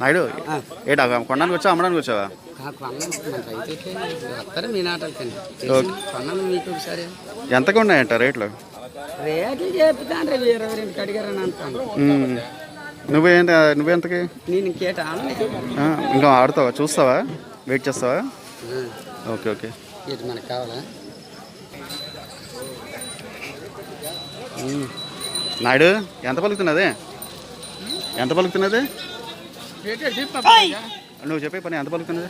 నాయుడు ఏటా కొనడానికి వచ్చావా అమ్మడానికి వచ్చావా? ఎంతగా ఉన్నాయంట రేట్లు? రేట్లు చెప్తాను ఇరవై రెండు అంటాను నువ్వెంతకి నేను ఇంకేట ఆ, ఇంకా ఆడుతావా చూస్తావా? వెయిట్ చేస్తావా? Okay okay. ఇటు మనకు కావాలా? నాయుడు ఎంత పలుకుతున్నది? ఎంత పలుకుతున్నది? నువ్వు చెప్పే పని ఎంత పలుకుతున్నది?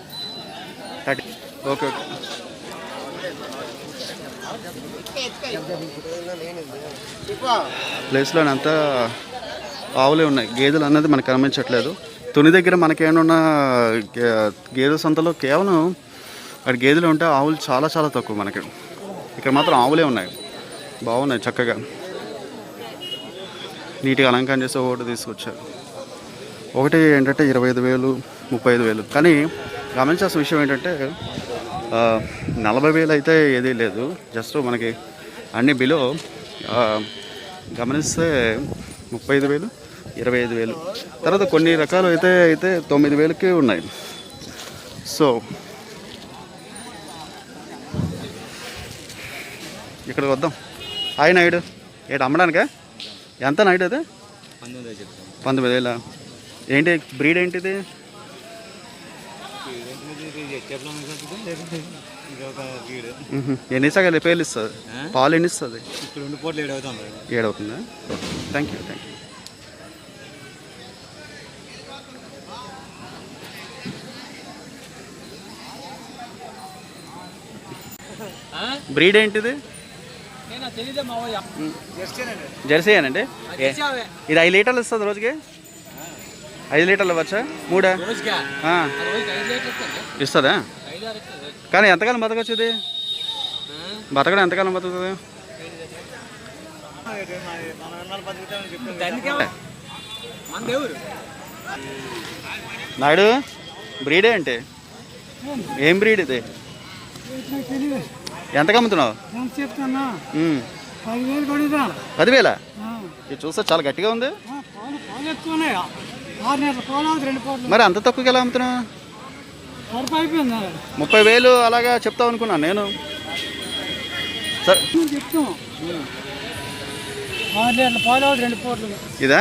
థర్టీ. Okay okay. ప్లేస్లో అంతా ఆవులే ఉన్నాయి. గేదెలు అన్నది మనకు కనిపించట్లేదు తుని దగ్గర మనకేమన్నా గేదెల సంతలో కేవలం అక్కడ గేదెలు ఉంటే ఆవులు చాలా చాలా తక్కువ మనకి. ఇక్కడ మాత్రం ఆవులే ఉన్నాయి. బాగున్నాయి చక్కగా. నీట్గా అలంకరణ చేసి ఒకటి తీసుకొచ్చారు. ఒకటి ఏంటంటే ఇరవై ఐదు వేలు ముప్పై ఐదు వేలు. కానీ గమనించాల్సిన విషయం ఏంటంటే నలభై వేలు అయితే ఏదీ లేదు. జస్ట్ మనకి అన్ని బిలో గమనిస్తే ముప్పై ఐదు వేలు ఇరవై ఐదు వేలు. తర్వాత కొన్ని రకాలు అయితే అయితే తొమ్మిది వేలకి ఉన్నాయి. సో ఇక్కడికి వద్దాం. హాయ్ నాయుడు. ఏడు అమ్మడానికా? ఎంత నాయుడు అది? పంతొమ్మిది వేల? ఏంటి బ్రీడ్ ఏంటిది. ఎన్ని సగాలు? పేర్లు ఇస్తుంది? పాలు ఎన్ని ఇస్తుంది? ఇప్పుడు రెండు పూటలు ఏడు అవుతుంది ఏడవుతుందా? Thank you thank you breed ఏంటిది? జెర్సీ అనండి. ఇది ఐదు లీటర్లు ఇస్తుంది రోజుకి? ఐదు లీటర్లు ఇవ్వచ్చా? మూడా? ఆ. ఇస్తుందా? కానీ ఎంతకాలం బతకచ్చు ఇది బతకడం ఎంతకాలం బతుకుతుంది? నాయుడు బ్రీడ్ ఏంటి? ఏం బ్రీడ్ ఇది? ఎంతకు అమ్ముతున్నావు. పదివేలు కొడుదా పదివేల? ఇది చూస్తే చాలా గట్టిగా ఉంది. మరి అంత తక్కువకి ఎలా అమ్ముతున్నావు? ముప్పై వేలు అలాగా చెప్తావు అనుకున్నాను నేను. సరే. ఇదా?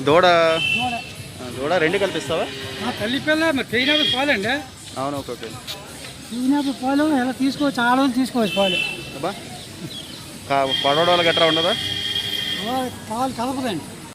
దూడ. దూడ. రెండు కల్పిస్తావా? తల్లి పిల్ల మరి పాలండి. అవును ఓకే ఓకే. పెయినప్పుడు పాలు ఎలా తీసుకోవచ్చు? ఆడవాళ్ళు తీసుకోవచ్చు పాలు. అబ్బా. పడవడాలు గట్రా ఉండదా? పాలు కలపదండి.